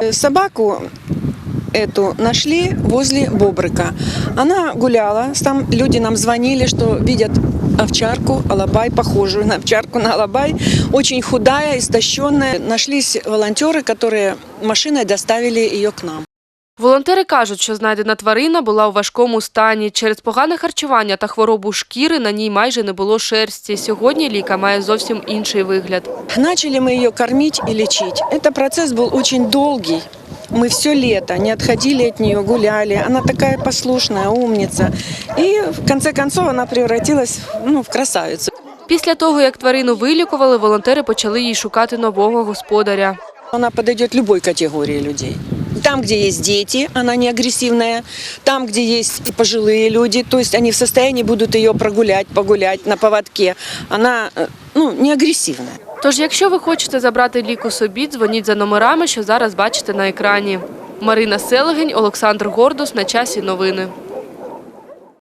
Э, Собаку эту нашли возле Бобрыка. Она гуляла, там люди нам звонили, что видят овчарку, алабай, похожую на овчарку, на алабай, очень худая, истощенная. Нашлись волонтеры, которые машиной доставили ее к нам. Волонтери кажуть, що знайдена тварина була у важкому стані. Через погане харчування та хворобу шкіри на ній майже не було шерсті. Сьогодні ліка має зовсім інший вигляд. Начали мы ее кормить и лечить. Это процесс был очень долгий. Мы все лето не отходили от нее, гуляли. Она такая послушная, умница. И в конце концов она превратилась ну, в красавицу. Після того, як тварину вилікували, волонтери почали їй шукати нового господаря. Она подойдет любой категории людей. Там, где есть дети, она не агрессивная. Там, где есть пожилые люди, то есть они в состоянии будут ее прогулять, погулять на поводке. Она э, ну, не агрессивная. Тож, якщо ви хочете забрати ліку собі, дзвоніть за номерами, що зараз бачите на екрані. Марина Селегень, Олександр Гордус. На часі новини.